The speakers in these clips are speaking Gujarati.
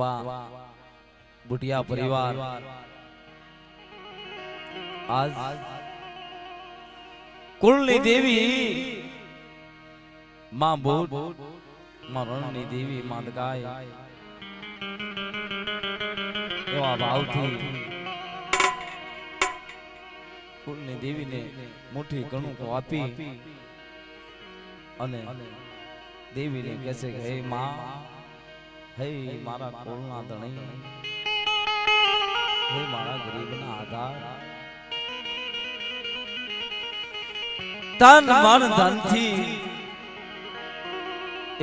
એવા બુટિયા પરિવાર. આજ કુળની દેવી માં ભૂતમાં રણની દેવી માં ગાય એવા ભાવથી કુળની દેવીને મુઠ્ઠી ઘણું આપી અને દેવીને કહે છે કે હે માં હે મારા કુળના ધણી, હે મારા ગરીબના આધાર. તન મન ધનથી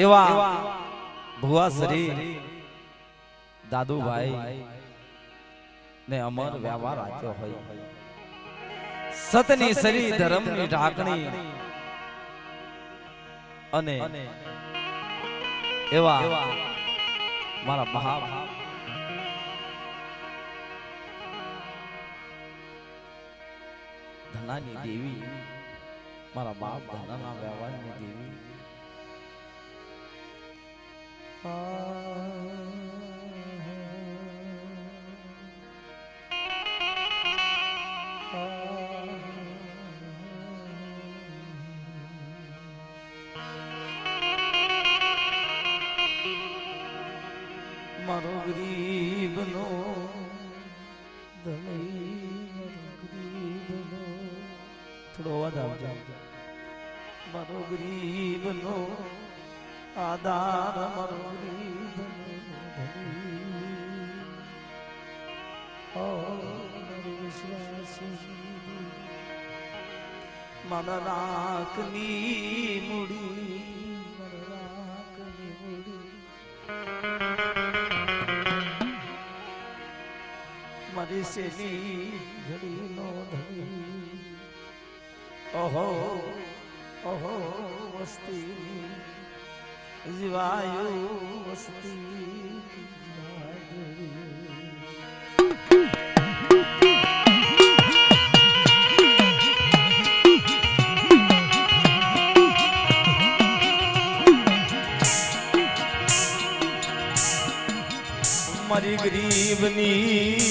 એવા ભુવા શ્રી દાદુભાઈ ને અમર વ્યવહાર આપ્યો હોય. સતની સરી ધર્મની ઢાકણી અને એવા મારા મહા ધનાની દેવી મારા બાપ ધનાના વ્યવહારની દેવી. મારો ગરીબ નો થોડો અવાજ આવજો. મારો ગરીબનો, આધાર મારો ગરીબ ઓ, મારા રાખની મૂડી, મારા રાખની મૂડી. મારી શેલી ઘડી નો ધણી ઓહો ઓહો વસ્તી જીવાયુ વસ્તી. મારી ગરીબની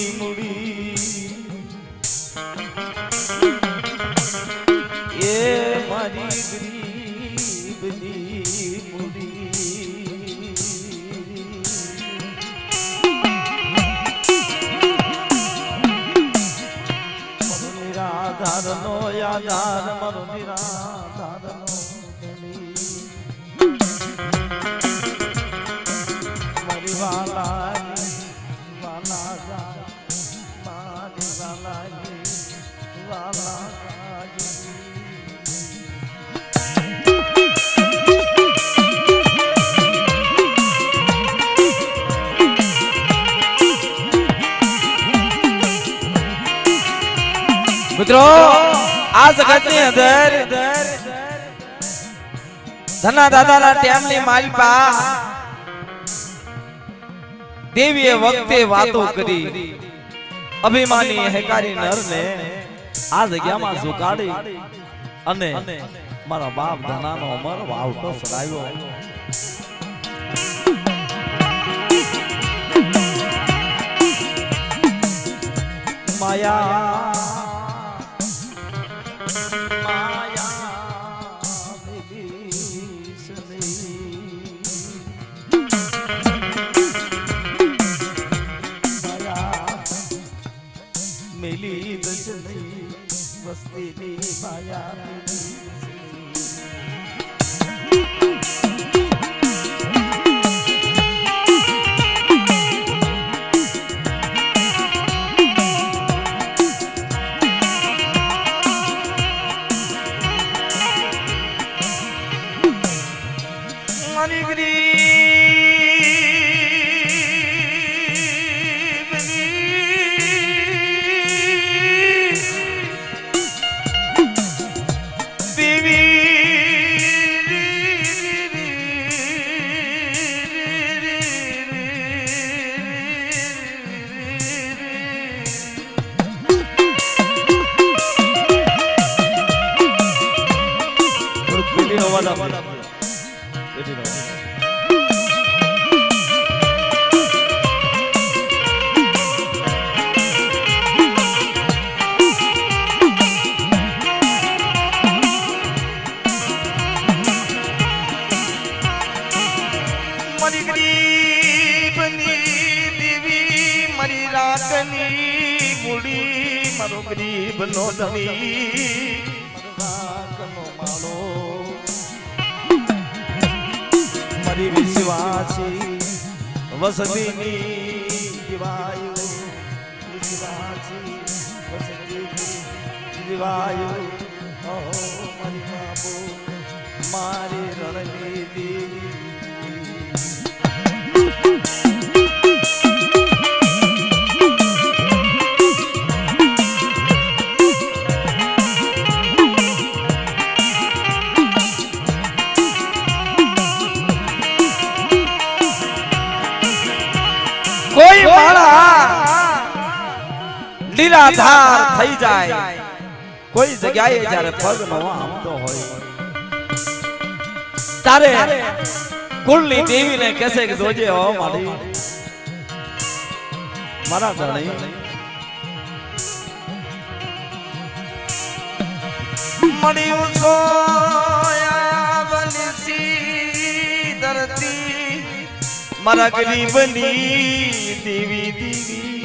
મિત્રો આ જગતની અંદર ધના દાદાના ટેમની માલપા દેવીએ વખતે વાતો કરી. અભિમાની હેકારી નરને આ જગ્યામાં ઝુકાડી અને મારા બાપ ધનાનો અમર વાવટો સડાવ્યો. માયા વસ્તીની માયા ગરીબ નો ધણી માળો. મારી વિશ્વાસી વસતીની દિવાયો વિશ્વાસી વસતી દિવાયો નિરાધાર થઈ જાય. કોઈ જગ્યાએ જ્યારે પગ નો આમતો હોય. તારે કુળની દેવીને કહેશે કે જોજે હો મારી. મારા. ધણી. મળ્યું તો ધરતી. મારા ગરીબની દેવી દેવી.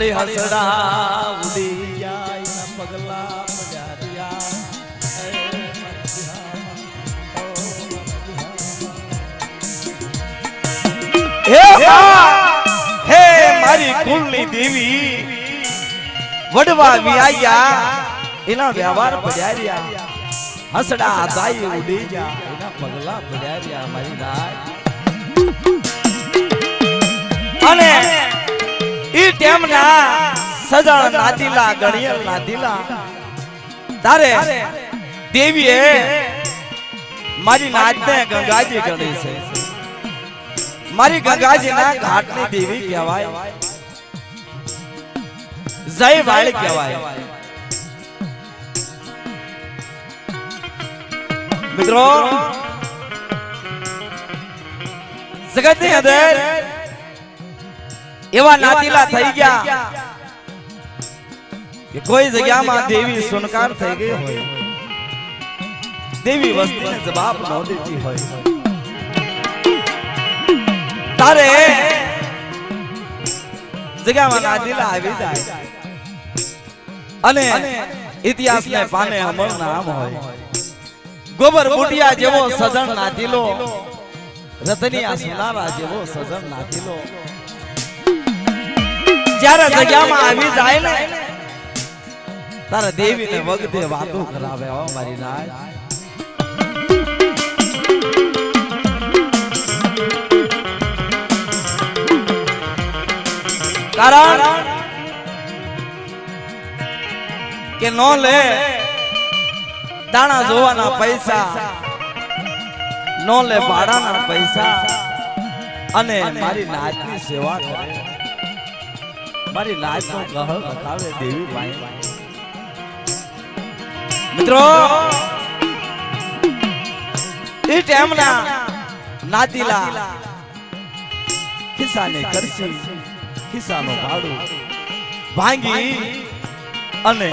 મળી હસડા ઉડી ના પગલા હે મારી કુળની દેવી. વડવા વિયાયા. એના વ્યવહાર પજાર્યા. હસડા દાઈ ઉડી જા એના પગલા પજાર્યા મારી રાજ અને ઈ ટેમના સજણ નાદીલા ગણિયલ નાદીલા. તારે દેવીએ મારી નાદને ગંગાજી ગણી છે. મારી ગંગાજીના ઘાટની દેવી કહેવાય. જય વાળ કહેવાય. મિત્રો, જગતની અંદર એવા નાતીલા થઈ ગયા કે કોઈ જગ્યામાં દેવી સુનકાર થઈ ગઈ હોય. દેવી વસ્તુ જવાબ ન દેતી હોય. તારે જગ્યામાં નાતીલા આવી જાય. અને ઇતિહાસને પાને અમર નામ હોય. ગોબર બુટિયા જેવો સજણ નાતીલો. રતનિયા સુનારા જેવો સજણ નાતીલો. જ્યારે જગ્યામાં આવી જાય ને તારા દેવીને વગતે વાતો કરાવે હો મારી નાય. કારણ કે નો લે દાણા જોવાના પૈસા. નો લે ભાડાના પૈસા. અને મારી નાચની સેવા કરે. મારી નાચ નો ગહળ બતાવે દેવી ભાઈ. મિત્રો એ ટાઈમના નાતીલા ખિસ્સાને કરશી ખિસ્સાનો ભાડું ભાંગી અને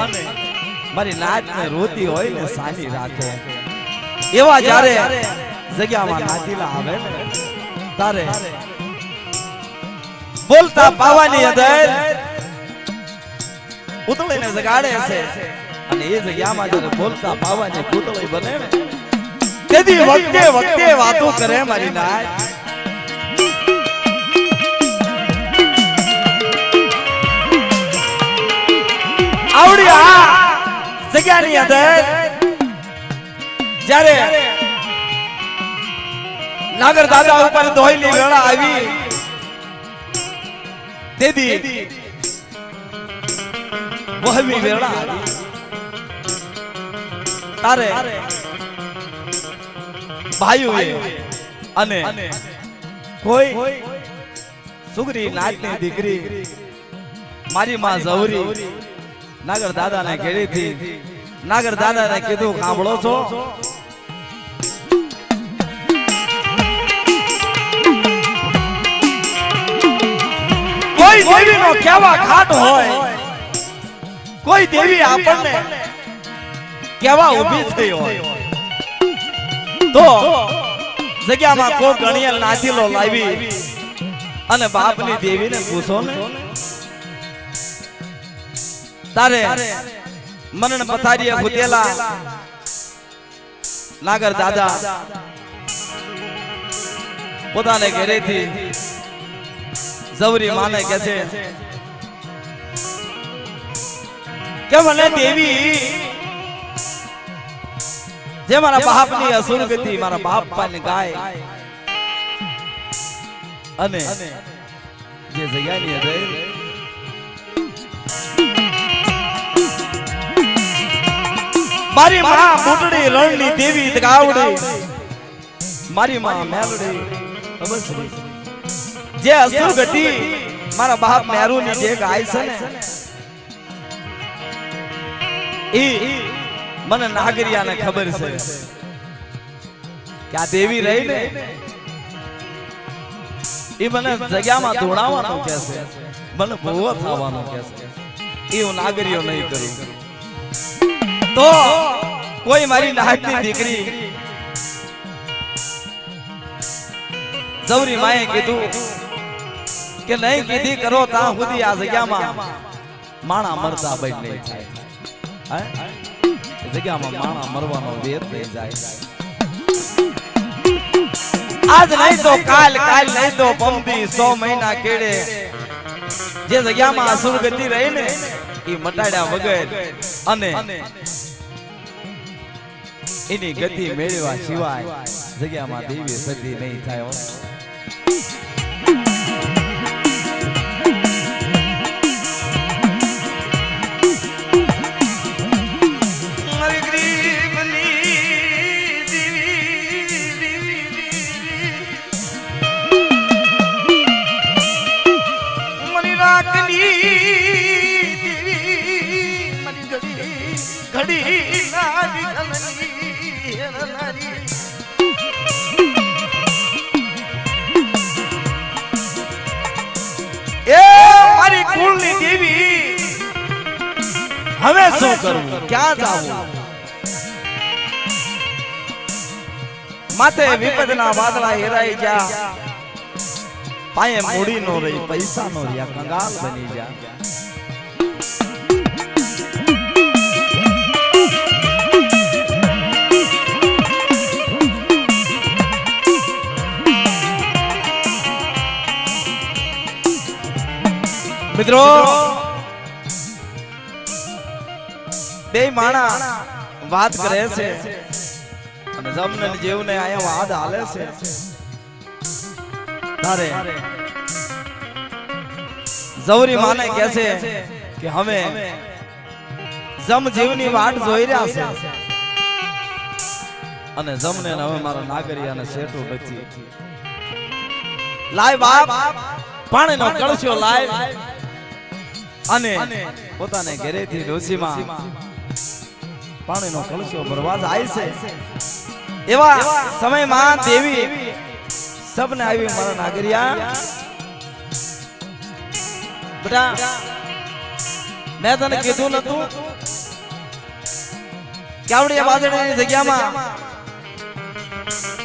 મારી નાચને રોતી હોય ને સાની રાખે એવા જ્યારે જગ્યામાં નાતીલા આવે ને તારે બોલતા પાવાની અંદર ઉતળીને જગાડે છે. અને એ જગ્યામાં જ્યારે બોલતા પાવાની પૂતળી બને. ને વખતે વખતે વાતો કરે મારી નાય. આવડી આ જગ્યાની અંદર જ્યારે નાગર દાદા ઉપર દોઈની વેળા આવી તેથી વહમી વેળા. તારે ભાઈઓએ અને કોઈ સુગરી નાચની દીકરી મારી માં ઝવરી નાગર દાદાને ઘેરીથી નાગર દાદાને કીધું સાંભળો છો. કોઈ દેવીનો કેવા ખાટ હોય, કોઈ દેવી આપણને કેવા ઊભી થઈ હોય. તો જગ્યામાં કો ગણિયલ નાચીલો લાવી અને બાપની દેવીને પૂછો ને, તારે મરણ પથારીએ ભૂતેલા નાગર દાદા પોતાને ઘરેથી જવરી માને કે છે. કે મને દેવી જે મારા બાપની અસુર ગતિ મારા બાપ ને ગાય. અને જે જગ્યાની અંદર મારી માં મોટડી રણની દેવી ગાવડી. મારી માં મેલડી અબસરી જે અસુર ગતિ મારા બાપ મેરુની જે ગાય છે ને, ઈ મને નાગરિયાને ખબર છે કે આ દેવી રહી ને ઈ મને જગ્યામાં દોડાવવાનું કે છે, મને ભૂવો થવાનું કે છે. ઈ હું નાગરિયો નહીં કરું. તો કોઈ મારી નાગની દીકરી જવરી માએ કીધું કે નહીં કીધી કરો ત્યાં સુધી આ જગ્યામાં માણા મરતા બેઠ નહીં થાય. જગ્યામાં માણા મરવાનો વેર નહીં જાય. આજ નહીં તો કાલ કાલ નહીં તો પંપી સો મહિના કેડે જે જગ્યામાં અસુર ગતિ રહી ને એ મટાડ્યા વગર અને એની ગતિ મેળવ્યા સિવાય જગ્યામાં દેવી સતી નહીં થાય કુળની દેવી હવે શું કરવું ક્યાં જાવું માથે વિપદના વાદળા હેરાઈ ગયા પાયે મૂડી નો રહી પૈસા નો રહ્યા કંગાલ બની ગયા મિત્રો, બે માણા વાત કરે છે અને જમને જેવને આયા વાદ હાલે છે. તારે જવરી માને કહે છે કે હવે જમ જીવની વાટ જોઈ રહ્યા છે. અને જમને હવે મારા નાગરિયાને શેઠો નથી લાય બાપ, પાણીનો કળશો લાય. અને પોતાને ઘરેથી ડોસીમાં પાણીનો કલશો ભરવા જાય છે. એવા સમયમાં દેવી સબને આવી મારા નાગરિયા. બેટા, મેં તને કીધું નતું કેવડી બાજણીની જગ્યામાં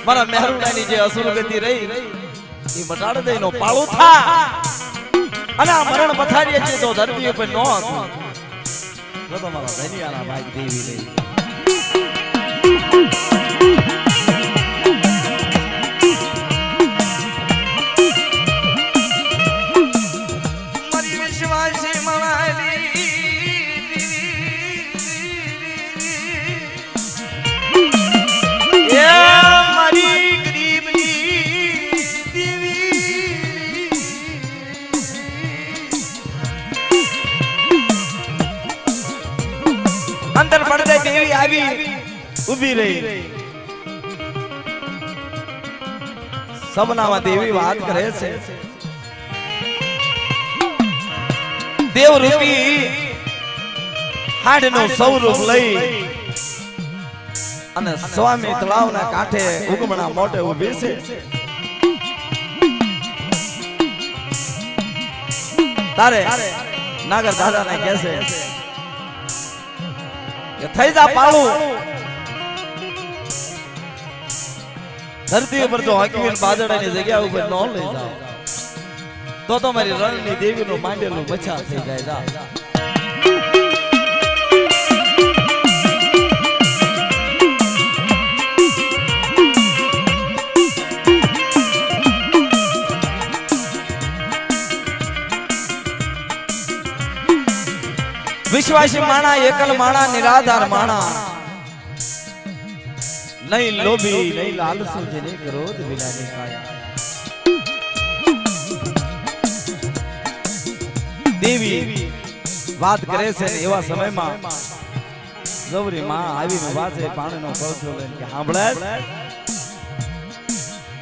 મારા મહેરુણાની જે અસુર ગતિ રહી, એ મટાડી દઈનો પાળો થા. અને આ મરણ પથારીએ છીએ તો ધરતી ઉપર નો હતું તો મારા ધનિયાના ભાઈ દેવી રહી સપનામાં દેવી વાત કરે છે. દેવ રૂપી હાડનું સૌરૂપ લઈ અને સ્વામી તળાવના કાંઠે ઉગમણા મોટે ઊભી છે. તારે નાગર દાદા ને કે છે થઈ જા પાળું. ધરતી ઉપર જો હકીમીન બાદડાની જગ્યા ઉપર ન લઈ જાઓ, તો તમારી મારી રણની દેવીનું માંડેલું બચા થઈ જાય જા. વિશ્વાસી માણા, એકલ માણા, નિરાધાર માણા. નહીં લોભી નહીં લાલસુ જેને ક્રોધ વિલાની કાયા દેવી વાત કરે છે ને એવા સમયમાં ગૌરી માં આવીને વાસે પાણીનો કોળસો લઈને કે સાંભળે.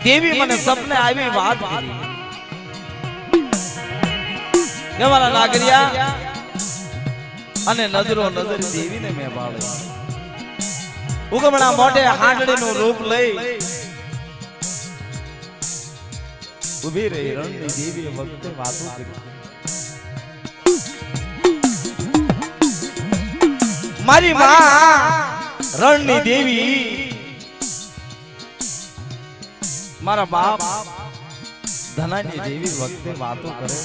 દેવી મને સપને આવી વાત કરી. કેવાના નાગરિયા. અને નજરો નજર દેવીને મેં બાળી ઉગમણા મોઢે હાંડડીનું રૂપ લઈ ઊભી રહી રણની દેવી વખતે વાતો કરી. મારી માં રણની દેવી. મારા બાપ ધનાની દેવી વખતે વાતો કરે.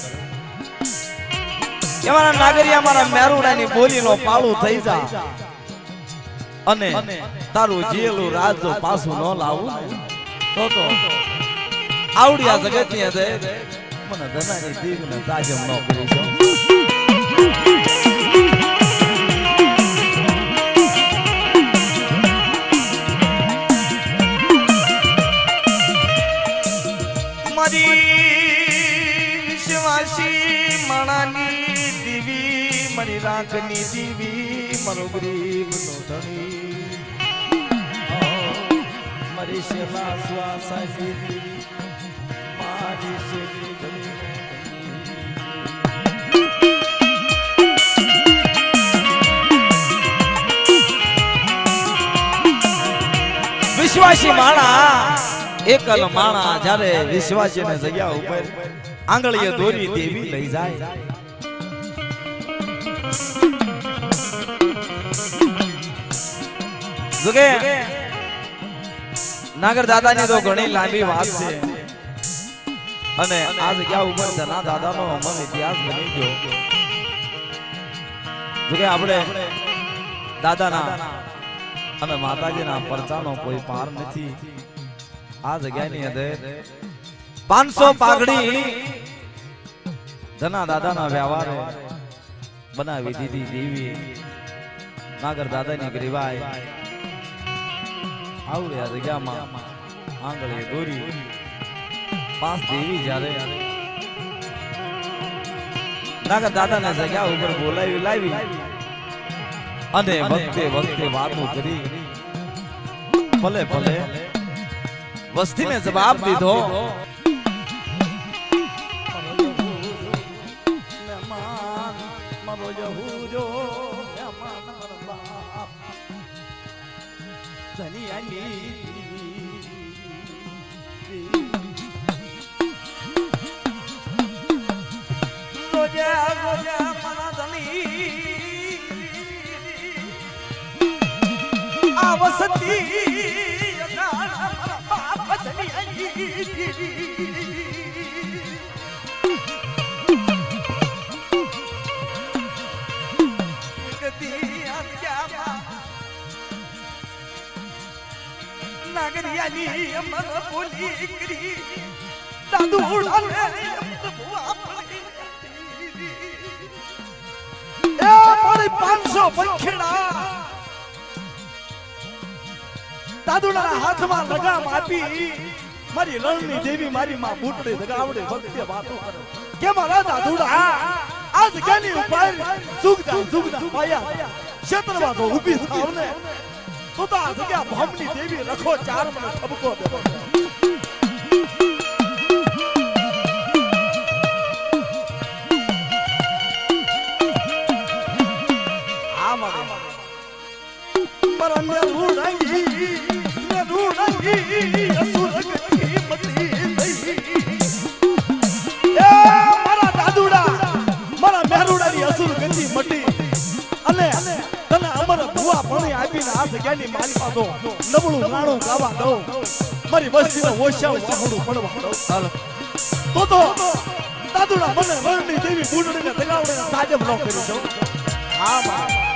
મારા નાગરિયા મારા મેરુડાની બોલીનો પાળું થઈ જા. અને તારું જીયેલું રાજો પાછું ન લાવું તો તો આવડ્યા જગતની અંદર મને ધનાની દેવીને તાજમ ન કરી મારી વિશ્વાસી માણાની દીવી, મારી રાખની દીવી મારો ગરીબ નો ધણી મારી સેવા શ્વાસ મારી સેવી વિશ્વાસી માણા, એકલ માણા, જ્યારે વિશ્વાસીને જગ્યા ઉપર આંગળીએ દોરી દેવી લઈ જાય. જોકે નાગર દાદાની તો ઘણી લાંબી વાત છે. અને આ જગ્યા ઉપર જના દાદાનો અમર ઇતિહાસ બની ગયો. જોકે આપણે દાદાના અને માતાજીના પરચાનો કોઈ પાર નથી. આ જગ્યાની અંદર પાંચસો પાઘડી ધના દાદાના વ્યવહારે બનાવી દીધી દેવી. નાગર દાદાની ગ્રીવાય આવડે આ જગ્યામાં આંગળીએ દોરી. પાંચ દેવી જ્યારે નાગર દાદાને જગ્યા ઉપર બોલાવી લાવી. અને વખતે વખતે વાતો કરી. ભલે ભલે. વસ્તીને જવાબ દીધો. નાગરિયાની અમર બોલી કરી દાદુ ઉડાલે અમર ભુવા પડી એ મારી પાંચસો પંખેડા. દાદુના હાથમાં લગામ આપી. મારી રણની દેવી મારી માં બુટડી લગાવડે ભક્તિ વાતો કરે. કે મારા દાદુડા આ જગ્યાની ઉપર સુગતા સુગતા પાયા. ક્ષેત્રમાં તો ઊભી થાવ ને તો તો આ જગ્યા ભમની દેવી રખો ચાર મને ઠપકો દેવો આ મારે જગ્યાની મારી પાડો નબળું ગાણું ગાવા દઉં મારી વસ્તીને ઓછા વાહડું પડવા દઉં ચાલો તો તો, દાદુડા, મને વરણી દેવી બુડડીને દગાવડીને સાજમ ન કરી દઉં. હા મારે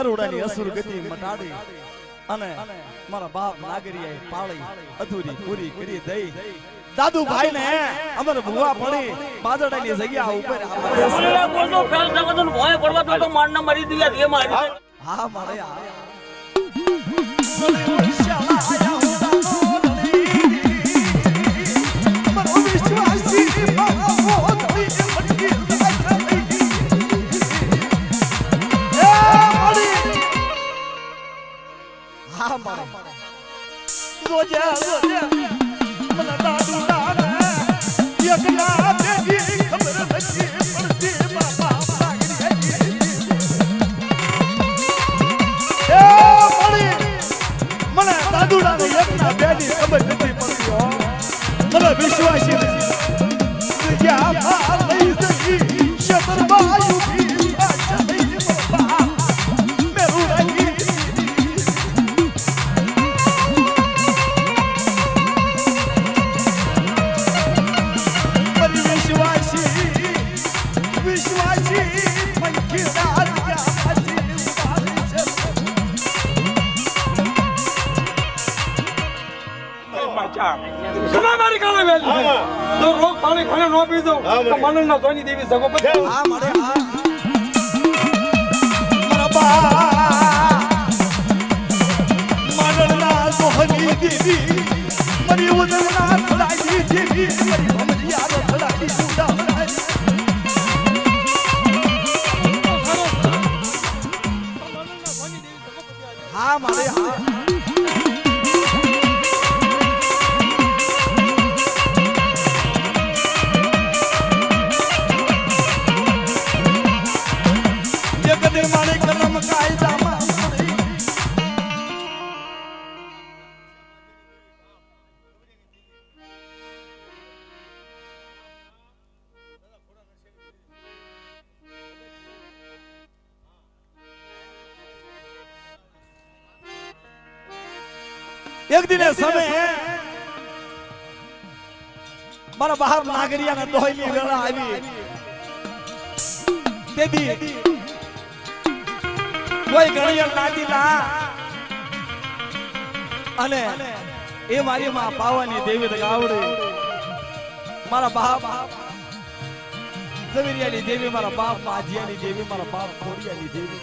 નરોડાની અસુર ગતિ મટાડી અને મારા બાપ નાગરીએ પાળી અધૂરી પૂરી કરી દઈ દાદુ ભાઈ ને અમર ભૂવા પડી બાજડાની જગ્યા ઉપર ભોય પડવા તો મરી દિયા મારી હા મારે હા મારે. મને દાદુડાને એકના બેની ખબર નથી પડતી હો. મને વિશ્વાસી નથી. શતરબાયુ તો મનન ના ધોની દેવી સગો પછી હા. મારે હા સોહની દેવી મારી ઉદરના દેવી મારી મારા બહાર નાગરિયાના દોહલી વેળા આવી. તેથી કોઈ ઘડિયાળ નાતી ના અને એ મારી માં પાવાની દેવી ગાવડે મારા બાપ, ઝવેરિયાની દેવી, મારા બાપ, માજીયાની દેવી, મારા બાપ, ખોડિયાની દેવી.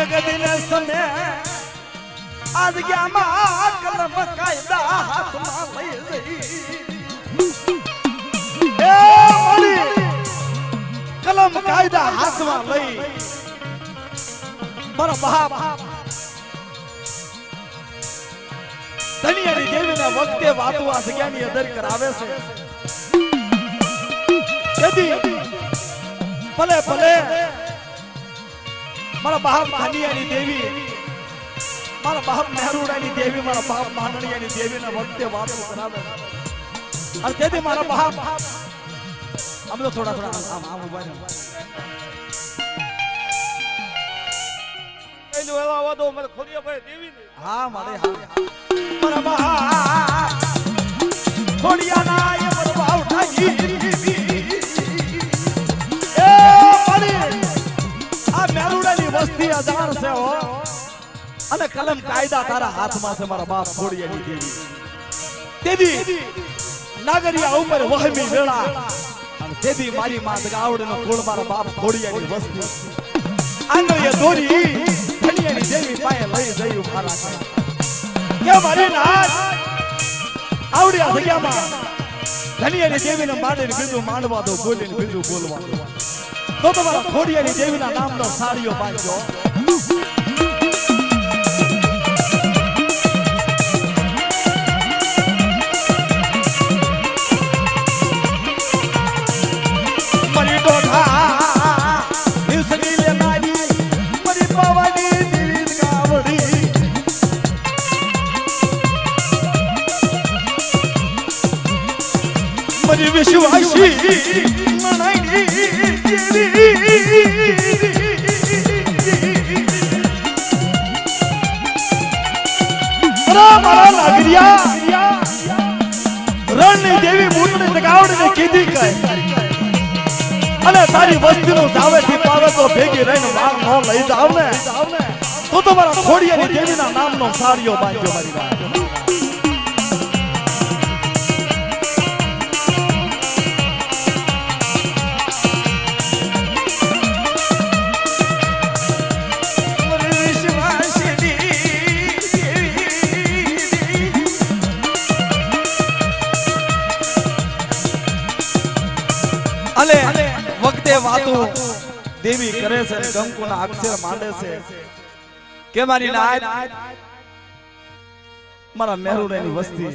એક ગદીને સમે વખતે વાતો આ જગ્યાની અંદર કરાવે છે ભલે ભલે મારા બાપ દેવી મારા બાપ મહેરુડાની દેવી મારા બાપ માંડણિયાની દેવીના વખતે વાતો કરાવે. અને તેથી મારા બાપ આમ તો થોડા થોડા આમ આમ ઊભા રહો. હા મારે હા એ આ મેરુડાની વસ્તી હજાર છે હો અને કલમ કાયદા તારા હાથમાં છે, મારા બાપ ખોડિયાની દેવી તેથી નાગરિયા ઉપર વહમી વેળા અને તેથી મારી માં ગાવડનો કોળ મારા બાપ ખોડિયાની વસ્તી. આંગળીએ દોરી ફણિયાની દેવી પાસે લઈ જયું મારા કે મારી નાથ, આવડ્યા જગ્યામાં ધનિયાની દેવીને માંડીને બીજું માંડવા દો બોલીને બીજું બોલવા દો. તો તમારા ખોડિયાની દેવીના નામનો સાડીઓ બાંધજો. વિશ્વાસી મારા લાગરિયા. દેવી મૂર્તિ જગાવડીને કીધી કહે અને તારી વસ્તીનું જાવે થી પાવે તો ભેગી રહીને વાળ ન લઈ જાવ ને. તો તમારા ખોડિયાની દેવીના નામનો સારીઓ બાંધ્યો મારી વાતો દેવી કરે છે કંકુના અક્ષર માંડે છે. કે મારી નાય મારા મેરુડાની વસ્તી.